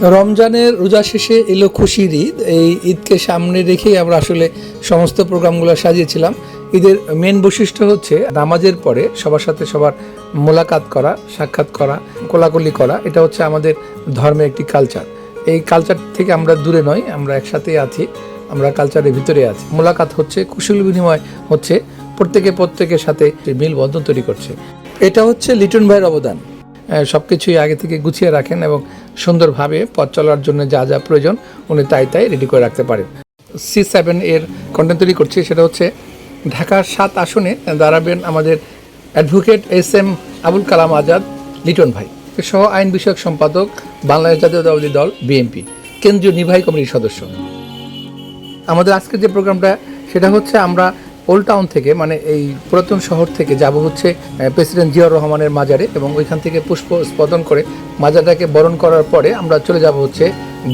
রমজানের রোজা শেষে এলো খুশির ঈদ। এই ঈদকে সামনে রেখেই আমরা আসলে সমস্ত প্রোগ্রামগুলো সাজিয়েছিলাম। ঈদের মেন বৈশিষ্ট্য হচ্ছে নামাজের পরে সবার সাথে সবার মোলাকাত করা, সাক্ষাৎ করা, কোলাকুলি করা, এটা হচ্ছে আমাদের ধর্মের একটি কালচার এই কালচার থেকে আমরা দূরে নই, আমরা একসাথেই আছি, আমরা কালচারের ভিতরে আছি। মোলাকাত হচ্ছে, কুশল বিনিময় হচ্ছে, প্রত্যেকে প্রত্যেকের সাথে মিল বন্ধন তৈরি করছে। এটা হচ্ছে লিটন ভাইয়ের অবদান। সব কিছুই আগে থেকে গুছিয়ে রাখেন এবং সুন্দরভাবে পথ চলার জন্য যা যা প্রয়োজন উনি তাই তাই রেডি করে রাখতে পারেন। সি সেভেন এর কন্টেন্ট তৈরি করছি, সেটা হচ্ছে ঢাকার সাত আসনে দাঁড়াবেন আমাদের advocate S M Abul Kalam Azad, Liton ভাই। সহ আইন বিষয়ক সম্পাদক, বাংলাদেশ জাতীয়তাবাদী দল বিএনপি কেন্দ্রীয় নির্বাহী কমিটির সদস্য। আমাদের আজকের যে প্রোগ্রামটা সেটা হচ্ছে আমরা ওল্ড টাউন থেকে মানে এই পুরাতন শহর থেকে যাব হচ্ছে প্রেসিডেন্ট জিয়াউর রহমানের মাজারে এবং ওইখান থেকে পুষ্প স্পদন করে মাজারটাকে বরণ করার পরে আমরা চলে যাব হচ্ছে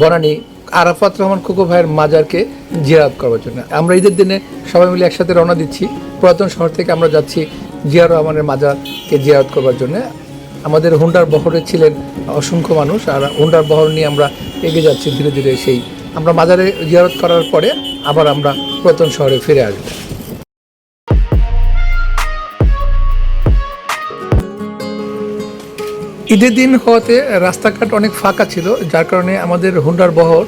বনানী আরাফাত রহমান খুকু ভাইয়ের মাজারকে জিয়ারত করার জন্য। আমরা ঈদের দিনে সবাই মিলে একসাথে রওনা দিচ্ছি। পুরাতন শহর থেকে আমরা যাচ্ছি জিয়াউর রহমানের মাজারকে জিয়ারত করবার জন্য। আমাদের হুন্ডার বহরে ছিলেন অসংখ্য মানুষ আর হুন্ডার বহর নিয়ে আমরা এগিয়ে যাচ্ছি ধীরে ধীরে সেই। আমরা মাজারে জিয়ারত করার পরে আবার আমরা পুরাতন শহরে ফিরে আসব। ঈদের দিন হওয়াতে রাস্তাঘাট অনেক ফাঁকা ছিল, যার কারণে আমাদের হুন্ডার বহর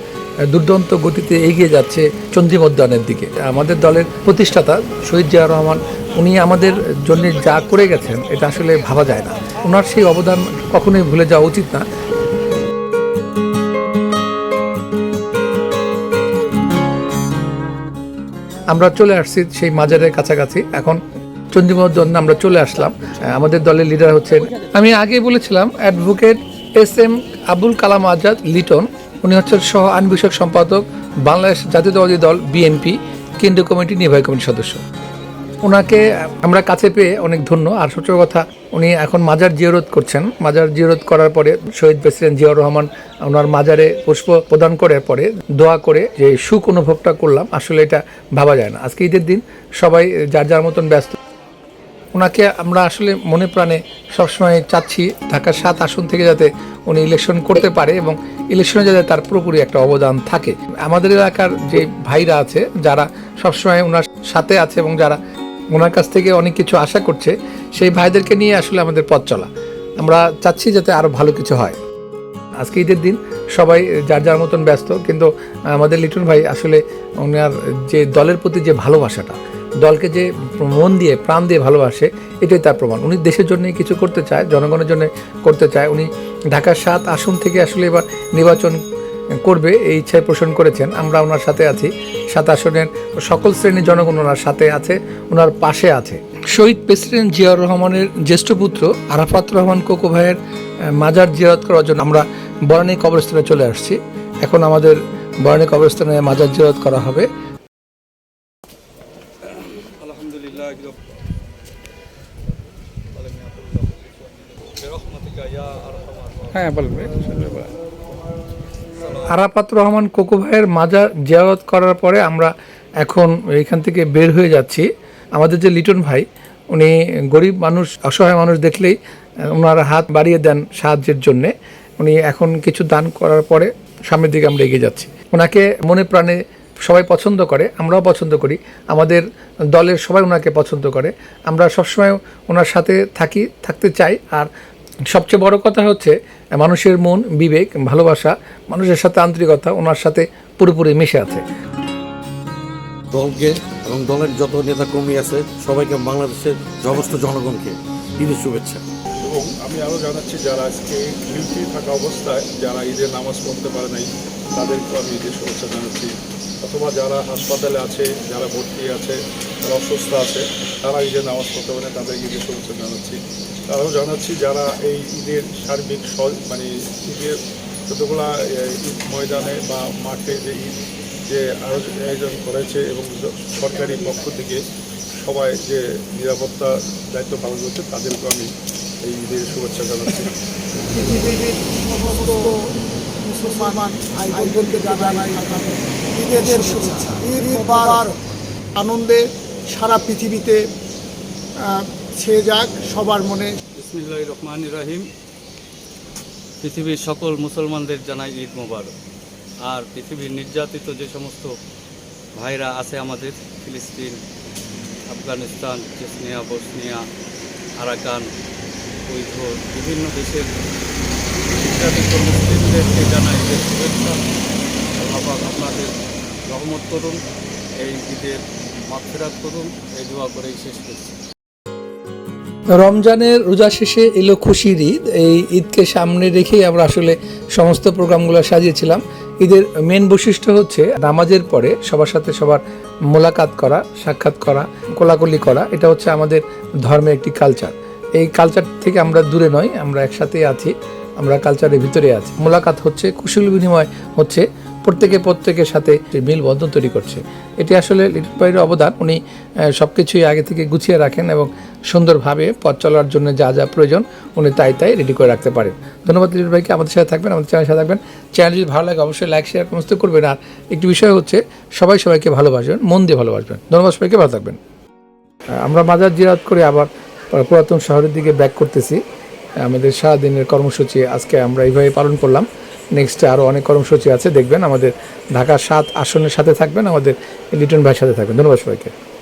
দুর্দান্ত গতিতে এগিয়ে যাচ্ছে চন্দ্রিম উদ্যানের দিকে। আমাদের দলের প্রতিষ্ঠাতা শহীদ জিয়া রহমান, উনি আমাদের জন্য যা করে গেছেন, এটা আসলে ভাবা যায় না। ওনার সেই অবদান কখনোই ভুলে যাওয়া উচিত না। আমরা চলে আসছি সেই মাজারের কাছাকাছি। এখন চন্দ্রিমোদ্দন আমরা চলে আসলাম। আমাদের দলের লিডার হচ্ছেন আমি আগে বলেছিলাম advocate S M Abul Kalam Azad Liton. উনি হচ্ছেন সহ আইন বিষয়ক সম্পাদক বাংলাদেশ জাতীয়তাবাদী দল বিএনপি কেন্দ্রীয় কমিটি নির্বাহী কমিটির সদস্য। ওনাকে আমরা কাছে পেয়ে অনেক ধন্য। আর সবচেয়ে কথা, উনি এখন মাজার জিয়ারত করছেন। মাজার জিয়ারত করার পরে শহীদ প্রেসিডেন্ট জিয়াউর রহমান ওনার মাজারে পুষ্প প্রদান করার পরে দোয়া করে যে সুখ অনুভবটা করলাম। আসলে এটা ভাবা যায় না। আজকে ঈদের দিন সবাই যার যার মতন ব্যস্ত ওনাকে আমরা আসলে মনে প্রাণে সবসময় চাচ্ছি ঢাকার সাত আসন থেকে যাতে উনি ইলেকশন করতে পারে এবং ইলেকশনে যাতে তার পুরোপুরি একটা অবদান থাকে। আমাদের এলাকার যে ভাইরা আছে, যারা সবসময় ওনার সাথে আছে এবং যারা ওনার কাছ থেকে অনেক কিছু আশা করছে, সেই ভাইদেরকে নিয়ে আসলে আমাদের পথ চলা। আমরা চাচ্ছি যাতে আরও ভালো কিছু হয়। আজকে ঈদের দিন, সবাই যার যার মতন ব্যস্ত, কিন্তু আমাদের লিটন ভাই আসলে ওনার যে দলের প্রতি যে ভালোবাসাটা দলকে যে মন দিয়ে, প্রাণ দিয়ে ভালোবাসে, এটাই তার প্রমাণ। উনি দেশের জন্য কিছু করতে চায়, জনগণের জন্য করতে চায়। উনি ঢাকার সাত আসন থেকে আসলে এবার নির্বাচন করবে, এই ইচ্ছায় পোষণ করেছেন। আমরা ওনার সাথে আছি। সাত আসনের সকল শ্রেণির জনগণ ওনার সাথে আছে, ওনার পাশে আছে। শহীদ প্রেসিডেন্ট জিয়াউর রহমানের জ্যেষ্ঠ পুত্র আরাফাত রহমান কোকো ভাইয়ের মাজার জিয়ারত করার জন্য আমরা বরানী কবরস্থানে চলে আসছি। এখন আমাদের বরানী কবরস্থানে মাজার জিয়ারত করা হবে। الحمد لله رب برحمتك يا ارحم الراحمين হ্যাঁ বলবে আরাফাত রহমান কোকো ভাইয়ের মাজার জিয়ারত করার পরে আমরা এখন এখান থেকে বের হয়ে যাচ্ছি আমাদের যে লিটন ভাই উনি গরিব মানুষ অসহায় মানুষ দেখলেই আহ, ওনার হাত বাড়িয়ে দেন সাহায্যের জন্যে উনি এখন কিছু দান করার পরে সামনের দিকে আমরা এগিয়ে যাচ্ছি ওনাকে মনে প্রাণে সবাই পছন্দ করে আমরাও পছন্দ করি। আমাদের দলের সবাই ওনাকে পছন্দ করে। আমরা সবসময় ওনার সাথে থাকি থাকতে চাই। আর সবচেয়ে বড় কথা হচ্ছে মানুষের মন বিবেক ভালোবাসা মানুষের সাথে আন্তরিকতা ওনার সাথে পুরোপুরি মিশে আছে। দলকে এবং দলের যত নেতা কর্মী আছে সবাইকে বাংলাদেশের সমস্ত জনগণকে ঈদের শুভেচ্ছা। এবং আমি আরও জানাচ্ছি যারা আজকে ডিউটি থাকা অবস্থায় যারা ঈদের নামাজ পড়তে পারে নাই তাদেরকেও আমি ঈদের শুভেচ্ছা জানাচ্ছি। অথবা যারা হাসপাতালে আছে, যারা ভর্তি আছে, যারা অসুস্থ আছে, তারা ঈদের নামাজ পড়তে পারে তাদেরকে ঈদের শুভেচ্ছা জানাচ্ছি। তারাও জানাচ্ছি, যারা এই ঈদের সার্বিক মানে ঈদের যতগুলা ঈদ ময়দানে বা মাঠে যে ঈদ যে আয়োজন করেছে এবং সরকারি পক্ষ থেকে সবাই যে নিরাপত্তা দায়িত্ব পালন করছে, তাদেরকেও আমি এই ঈদের শুভেচ্ছা জানাচ্ছি। জানাই ঈদের শুভেচ্ছা। ঈদ আনন্দে সারা পৃথিবীতে ছেয়ে যাক সবার মনে। বিসমিল্লাহির রহমানির রহিম। পৃথিবীর সকল মুসলমানদের জানাই ঈদ মোবারক। আর পৃথিবীর নির্যাতিত যে সমস্ত ভাইরা আছে আমাদের, ফিলিস্তিন, Afghanistan, Chechnya, Bosnia, Arakan, Uyghur, বিভিন্ন দেশের জানাই শুভেচ্ছা আপনাদের রহমত করুন এই ঈদের করুন এই দোয়া করেই শেষ করছি রমজানের রোজা শেষে এলো খুশির ঈদ। এই ঈদকে সামনে রেখেই আমরা আসলে সমস্ত প্রোগ্রামগুলো সাজিয়েছিলাম। ঈদের মেন বৈশিষ্ট্য হচ্ছে নামাজের পরে সবার সাথে সবার মোলাকাত করা, সাক্ষাৎ করা, কোলাকুলি করা, এটা হচ্ছে আমাদের ধর্মের একটি কালচার এই কালচার থেকে আমরা দূরে নয়, আমরা একসাথেই আছি। আমরা কালচারের ভিতরে আছি। মোলাকাত হচ্ছে, কুশল বিনিময় হচ্ছে, প্রত্যেকে প্রত্যেকের সাথে মিল বন্ধন তৈরি করছে। এটি আসলে লিটন ভাইয়ের অবদান। উনি সব কিছুই আগে থেকে গুছিয়ে রাখেন এবং সুন্দরভাবে পথ চলার জন্য যা যা প্রয়োজন, উনি তাই তাই রেডি করে রাখতে পারেন। ধন্যবাদ লিটন ভাইকে। আমাদের সাথে থাকবেন, আমাদের চ্যানেলের সাথে থাকবেন। চ্যানেল যদি ভালো লাগে, অবশ্যই লাইক শেয়ার সমস্ত করবেন। আর একটি বিষয় হচ্ছে, সবাই সবাইকে ভালোবাসবেন, মন দিয়ে ভালোবাসবেন। ধন্যবাদ সবাইকে, ভালো থাকবেন। আমরা মাজার জিরাত করে আবার পুরাতন শহরের দিকে ব্যাক করতেছি। আমাদের সারাদিনের কর্মসূচি আজকে আমরা এইভাবে পালন করলাম। নেক্সটে আরও অনেক কর্মসূচি আছে, দেখবেন আমাদের ঢাকা সাত আসনের সাথে থাকবেন, আমাদের লিটন ভাইয়ের সাথে থাকবেন। ধন্যবাদ সবাইকে।